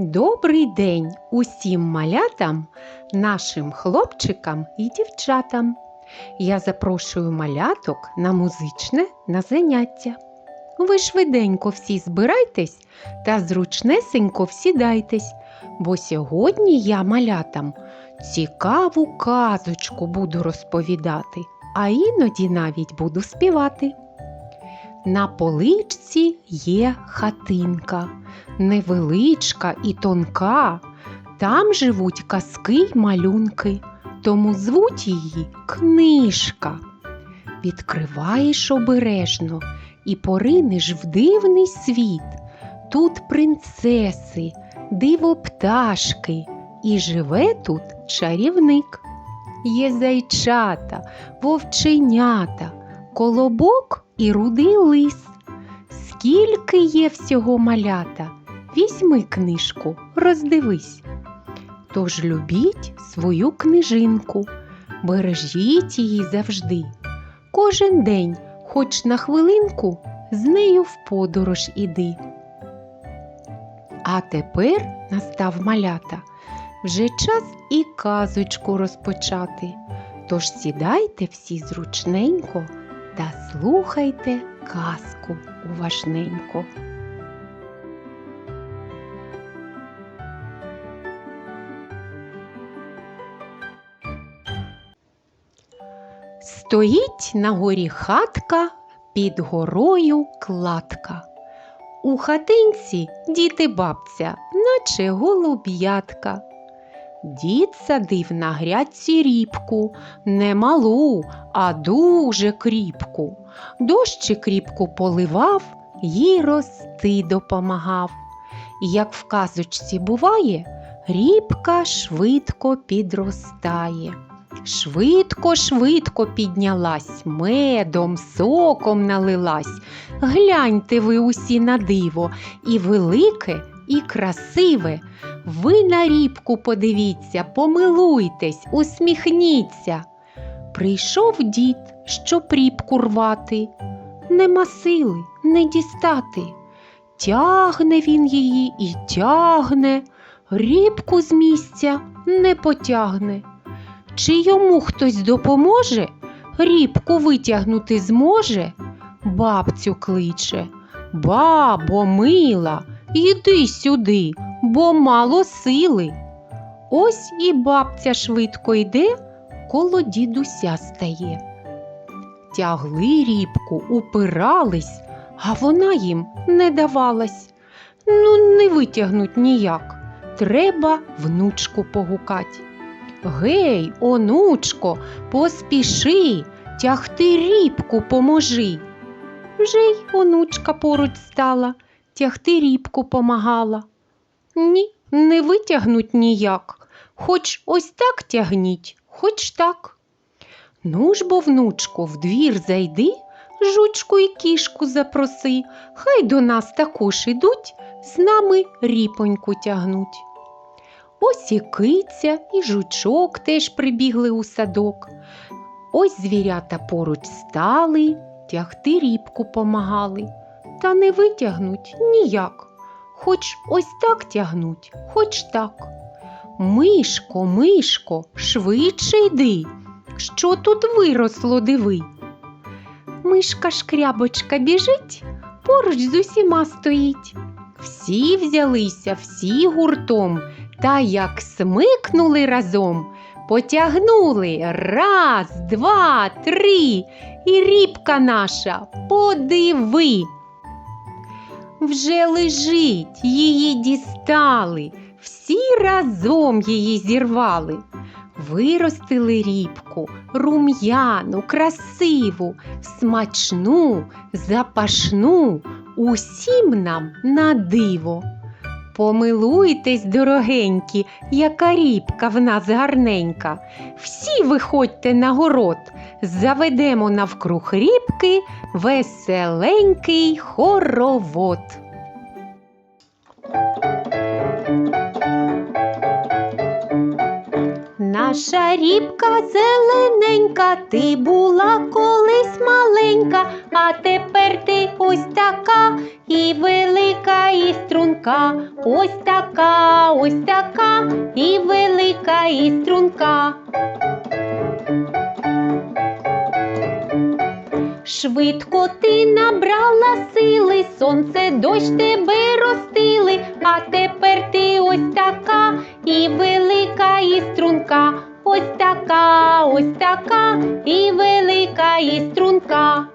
Добрий день усім малятам, нашим хлопчикам і дівчатам. Я запрошую маляток на музичне на заняття. Ви швиденько всі збирайтесь та зручнесенько всідайтесь, бо сьогодні я малятам цікаву казочку буду розповідати, а іноді навіть буду співати. На поличці є хатинка, невеличка і тонка. Там живуть казки й малюнки, тому звуть її книжка. Відкриваєш обережно і поринеш в дивний світ. Тут принцеси, диво пташки, і живе тут чарівник. Є зайчата, вовченята, колобок і рудий лис. Скільки є всього малята, візьми книжку, роздивись. Тож любіть свою книжинку, бережіть її завжди. Кожен день, хоч на хвилинку, з нею в подорож іди. А тепер настав малята, вже час і казочку розпочати. Тож сідайте всі зручненько та слухайте казку уважненько. Стоїть на горі хатка, під горою кладка. У хатинці діти бабця, наче голуб'ятка. Дід садив на грядці рібку, не малу, а дуже кріпку. Дощі кріпку поливав, їй рости допомагав. Як в казочці буває, рібка швидко підростає. Швидко, швидко піднялась, медом, соком налилась. Гляньте ви усі на диво, і велике, і красиве. Ви на рібку подивіться, помилуйтесь, усміхніться. Прийшов дід, щоб рібку рвати. Нема сили не дістати. Тягне він її і тягне, рібку з місця не потягне. Чи йому хтось допоможе, рібку витягнути зможе? Бабцю кличе. Бабо, мила, іди сюди, бо мало сили. Ось і бабця швидко йде, коло дідуся стає. Тягли рібку, упирались, а вона їм не давалась. Ну, не витягнуть ніяк. Треба внучку погукать. Гей, онучко, поспіши, тягти рібку поможи. Вже й онучка поруч стала, тягти рібку помагала. Ні, не витягнуть ніяк, хоч ось так тягніть, хоч так. Ну ж бо, внучко, в двір зайди, жучку і кішку запроси, хай до нас також ідуть, з нами ріпоньку тягнуть. Ось і киця, і жучок теж прибігли у садок. Ось звірята поруч стали, тягти рібку помагали, та не витягнуть ніяк. Хоч ось так тягнуть, хоч так. Мишко, мишко, швидше йди. Що тут виросло, диви. Мишка шкрябочка біжить, поруч з усіма стоїть. Всі взялися, всі гуртом, та як смикнули разом, потягнули раз, два, три, і рібка наша подиви. Вже лежить, її дістали, всі разом її зірвали. Виростили рібку, рум'яну, красиву, смачну, запашну, усім нам на диво. Помилуйтесь, дорогенькі, яка рібка в нас гарненька. Всі виходьте на город, заведемо навкруг рібки веселенький хоровод. Наша рібка зелененька, ти була колись маленька, а тепер ти ось така, і велика, і струнка. Ось така, ось така, і велика, і струнка. Швидко ти набрала сили, сонце дощ тебе ростили, а тепер ти ось така, і велика, і струнка. Ось така, ось така, і велика, і струнка.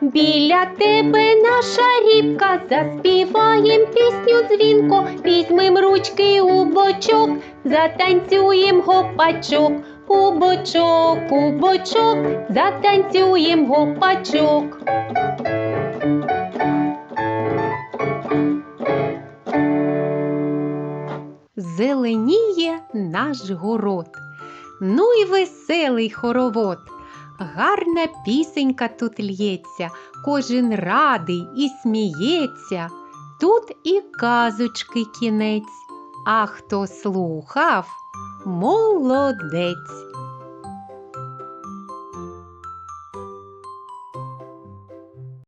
Біля тебе наша рібка, заспіваєм пісню дзвінко, візьмем ручки у бочок, затанцюєм гопачок, у бочок, у бочок, затанцюєм гопачок. Зеленіє наш город, ну й веселий хоровод. Гарна пісенька тут лється, кожен радий і сміється. Тут і казочки кінець, а хто слухав, молодець.